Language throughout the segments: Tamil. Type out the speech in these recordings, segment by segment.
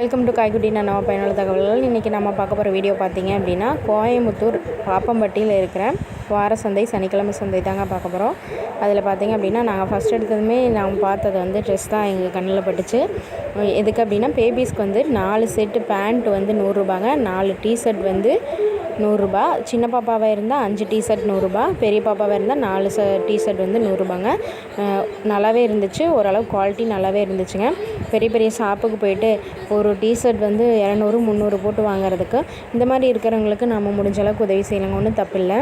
வெல்கம் டு காய்குட்டி நம்ம பயனுள்ள தகவல்கள். இன்றைக்கி நம்ம பார்க்க போகிற வீடியோ பார்த்தீங்க அப்படின்னா கோயம்புத்தூர் பாப்பம்பட்டியில் இருக்கிற வார சந்தை சனிக்கிழமை சந்தை தாங்க பார்க்க போகிறோம் அதில் பார்த்தீங்க அப்படின்னா நாங்கள் ஃபஸ்ட் எடுத்ததுமே நாங்கள் பார்த்தது வந்து ட்ரெஸ் தான் எங்கள் கண்ணில் பட்டுச்சு. எதுக்கு அப்படின்னா பேபிஸ்க்கு வந்து நாலு செட்டு பேண்ட் வந்து நூறுரூபாங்க நாலு டிஷர்ட் வந்து நூறுரூபா. சின்ன பாப்பாவாக இருந்தால் அஞ்சு டிஷர்ட் நூறுரூபா. பெரிய பாப்பாவாக இருந்தால் நாலு ச டிஷர்ட் வந்து நூறுரூபாங்க. நல்லாவே இருந்துச்சு. ஓரளவு குவாலிட்டி நல்லாவே இருந்துச்சுங்க. பெரிய பெரிய ஷாப்புக்கு போயிட்டு ஒரு டிஷர்ட் வந்து இரநூறு முந்நூறு போட்டு வாங்குறதுக்கு இந்த மாதிரி இருக்கிறவங்களுக்கு நம்ம முடிஞ்ச அளவுக்கு உதவி செய்யணுங்க. ஒன்றும் தப்பில்லை.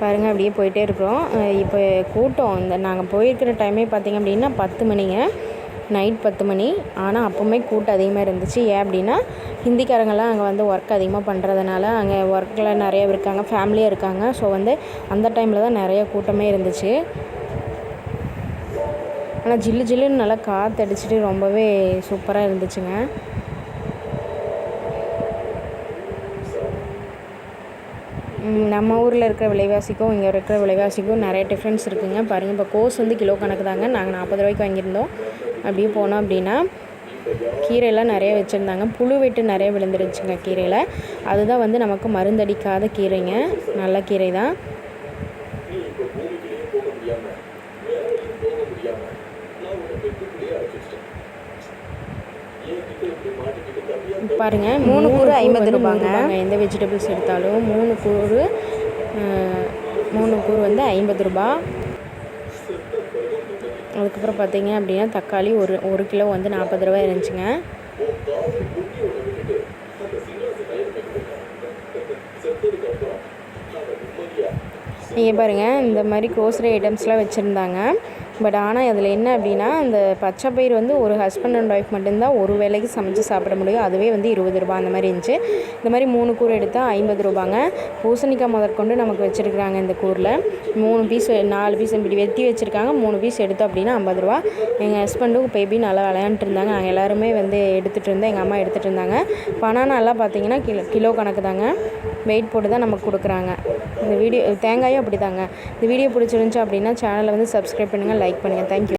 பாருங்கள் அப்படியே போயிட்டே இருக்கிறோம். இப்போ கூட்டம். இந்த நாங்கள் போயிருக்கிற டைமே பார்த்திங்க அப்படின்னா பத்து மணிங்க. நைட் பத்து மணி. ஆனால் அப்போவுமே கூட்டம் அதிகமாக இருந்துச்சு. ஏன் அப்படின்னா ஹிந்திக்காரங்கெல்லாம் அங்கே வந்து ஒர்க் அதிகமாக பண்ணுறதுனால அங்கே ஒர்க்கில் நிறைய இருக்காங்க ஃபேமிலியாக இருக்காங்க. ஸோ வந்து அந்த டைமில் தான் நிறைய கூட்டமே இருந்துச்சு. ஆனால் ஜில்லு ஜில்லுன்னு நல்லா காற்று அடிச்சுட்டு ரொம்பவே சூப்பராக இருந்துச்சுங்க. நம்ம ஊரில் இருக்கிற விலைவாசிக்கும் இங்கே இருக்கிற விலைவாசிக்கும் நிறைய டிஃப்ரென்ஸ் இருக்குங்க. பாருங்கள் இப்போ கோஸ் வந்து கிலோ கணக்கு தாங்க. நாங்கள் நாற்பது ரூபாய்க்கு வாங்கியிருந்தோம். அப்படியே போனோம் அப்படின்னா கீரையெல்லாம் நிறைய வச்சுருந்தாங்க. புழு வெட்டு நிறைய விழுந்துருச்சுங்க கீரையில். அதுதான் வந்து நமக்கு மருந்தடிக்காத கீரைங்க. நல்ல கீரை தான் பாருங்க மூணு கூறு ஐம்பது ரூபாங்க. எந்த வெஜிடபிள்ஸ் எடுத்தாலும் மூணு கூறு மூணு கூறு வந்து ஐம்பது ரூபா. அதுக்கப்புறம் பார்த்தீங்க அப்படின்னா தக்காளி ஒரு ஒரு கிலோ வந்து நாற்பது ரூபாய் இருந்துச்சுங்க. நீங்கள் பாருங்கள் இந்த மாதிரி க்ரோசரி ஐட்டம்ஸ்லாம் வச்சுருந்தாங்க. பட் ஆனால் அதில் என்ன அப்படின்னா அந்த பச்சை பயிர் வந்து ஒரு ஹஸ்பண்ட் அண்ட் ஒய்ஃப் மட்டும்தான் ஒரு வேளைக்கு சமைச்சு சாப்பிட முடியும். அதுவே வந்து இருபது ரூபா அந்த மாதிரி இருந்துச்சு. இந்த மாதிரி மூணு கூறு எடுத்தால் ஐம்பது ரூபாங்க. பூசணிக்காய் முதற்கொண்டு நமக்கு வச்சுருக்குறாங்க இந்த கூரில் மூணு பீஸ் நாலு பீஸ் இப்படி வெட்டி வச்சுருக்காங்க. மூணு பீஸ் எடுத்தோம் அப்படின்னா ஐம்பது ரூபா. எங்கள் ஹஸ்பண்டும் பேபி நல்லா விளையாண்டுட்டு இருந்தாங்க. நாங்கள் எல்லாருமே வந்து எடுத்துகிட்டு இருந்தோம். எங்கள் அம்மா எடுத்துகிட்டு இருந்தாங்க. பனானாலாம் பார்த்தீங்கன்னா கிலோ கிலோ கணக்கு தாங்க. வெயிட் போட்டு தான் நமக்கு கொடுக்குறாங்க. இந்த வீடியோ தேங்காயும் அப்படி தாங்க இந்த வீடியோ பிடிச்சிருந்துச்சு அப்படின்னா சேனலை வந்து சப்ஸ்கிரைப் பண்ணுங்கள் லைக் பண்ணுங்கள் தேங்க்யூ